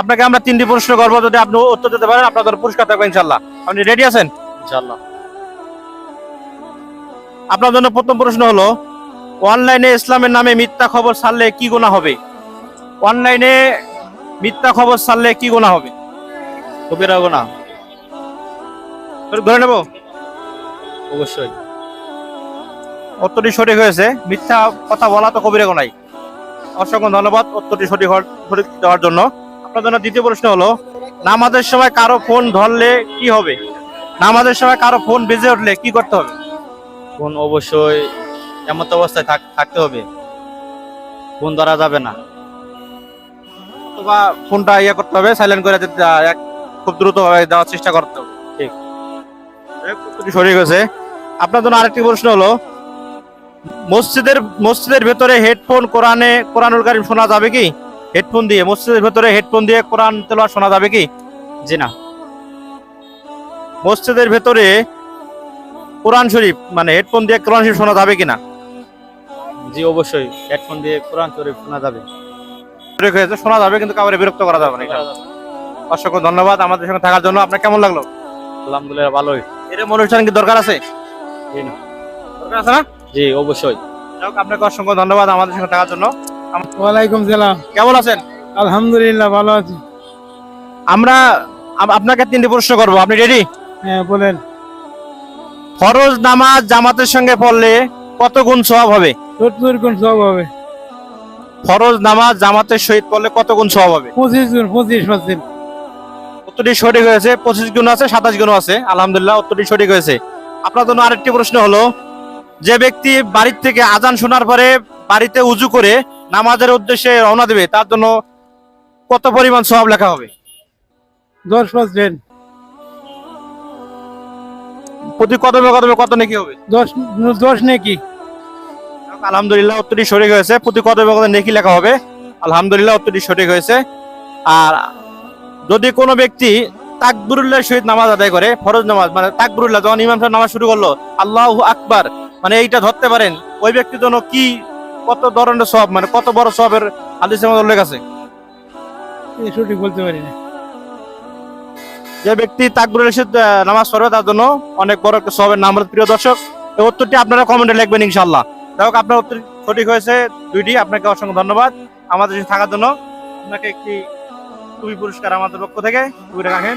আপনাকে আমরা তিনটি প্রশ্ন করব যদি আপনি উত্তর দিতে পারেন আপনাদের পুরস্কার থাকবে ইনশাল্লাহ। আপনি রেডি আছেন? ইনশাআল্লাহ। আপনার জন্য প্রথম প্রশ্ন হলো অনলাইনে ইসলামের নামে মিথ্যা খবর ছাড়লে কি গোনা হবে? অনলাইনে মিথ্যা খবর ছাড়লে কি গোনা হবে? কবিরা গোনা ধরে নেব? অবশ্যই। উত্তরটি সঠিক হয়েছে। মিথ্যা কথা বলা তো কবিরা গোনাই অসংখ্য ধন্যবাদ উত্তরটি সঠিক হওয়ার- সঠিক দেওয়ার জন্য। জন্য দ্বিতীয় প্রশ্ন হলো, নামাজের সময় কারও ফোন ধরলে কি হবে? নামাজের সময় কারও ফোন বেজে উঠলে কি করতে হবে? ফোন অবশ্যই এমন অবস্থায় থাকতে হবে। ফোন ধরা যাবে না। অথবা ফোনটা ইয়ে করতে হবে সাইলেন্ট করে খুব দ্রুত ভাবে দেওয়ার চেষ্টা করতে হবে। ঠিক। উত্তরটি সঠিক আপনার জন্য আরেকটি প্রশ্ন হলো, মসজিদের মসজিদের ভেতরে হেডফোন কোরআনে কোরআনুল কারিম শোনা যাবে কি? হেডফোন দিয়ে মসজিদের ভেতরে হেডফোন দিয়ে কোরআন তেলাওয়াত শোনা যাবে কি? জি না। মসজিদের ভেতরে কোরআন শরীফ মানে হেডফোন দিয়ে কোরআন শরীফ শোনা যাবে কিনা? জি অবশ্যই হেডফোন দিয়ে কোরআন শরীফ শোনা যাবে। শোনা যাবে কিন্তু কাউরে বিরক্ত করা যাবে না অসংখ্য ধন্যবাদ আমাদের সঙ্গে থাকার জন্য। আপনার কেমন লাগল? আলহামদুলিল্লাহ ভালোই। এরকম অনুষ্ঠান কি দরকার আছে? জি না। দরকার আছে না? জি অবশ্যই। যাই আপনাকে অসংখ্য ধন্যবাদ আমাদের সঙ্গে থাকার জন্য। ওয়ালাইকুম সালাম। কেমন আছেন? আলহামদুলিল্লাহ ভালো আছি। আমরা আপনাকে তিনটি প্রশ্ন করব। আপনি রেডি হ্যাঁ বলেন। ফরজ নামাজ জামাতের সঙ্গে পড়লে কত গুণ সওয়াব হবে? সত্তর গুণ হবে। ফরজ নামাজ জামাতের সহিত পড়লে কত গুণ সওয়াব হবে? পঁচিশ গুণ পঁচিশ পার্সেন্ট। উত্তরটি সঠিক হয়েছে পঁচিশ গুণ আছে সাতাশ গুণ আছে। আলহামদুলিল্লাহ উত্তরটি সঠিক হয়েছে। আপনার জন্য আরেকটি প্রশ্ন হলো যে ব্যক্তি বাড়ির থেকে আজান শোনার পরে বাড়িতে উজু করে নামাজের উদ্দেশ্যে রওনা দেবে তার জন্য কত পরিমাণ সওয়াব লেখা হবে? দশ পার্সেন্ট প্রতি কদমে কদমে কত নাকি হবে? দশ দশ নাকি। আলহামদুলিল্লাহ উত্তরটি সঠিক হয়েছে। প্রতি কদমে কদমে নেকি লেখা হবে। আলহামদুলিল্লাহ উত্তরটি সঠিক হয়েছে। আর যদি কোনো ব্যক্তি তাকবুরুল্লাহ সহিত নামাজ আদায় করে ফরজ নামাজ মানে তাকবুরুল্লাহ যখন ইমাম সাহেব নামাজ শুরু করল আল্লাহ আকবার মানে এইটা ধরতে পারেন ওই ব্যক্তির জন্য কি কত ধরনের সব মানে কত বড় সবের হাদিসের মধ্যে উল্লেখ আছে? সঠিক বলতে পারি না। যে ব্যক্তি তাকবুরুল্লাহ রশিদ নামাজ পড়বে তার জন্য অনেক বড় একটা সবের নাম হলো প্রিয় দর্শক। এই উত্তরটি আপনারা কমেন্টে লিখবেন ইনশাল্লাহ যাই হোক আপনার উত্তর সঠিক হয়েছে দুইটি আপনাকে অসংখ্য ধন্যবাদ। আমাদের সাথে থাকার জন্য আপনাকে একটি টুপি পুরস্কার আমাদের পক্ষ থেকে। টুপিটা রাখেন।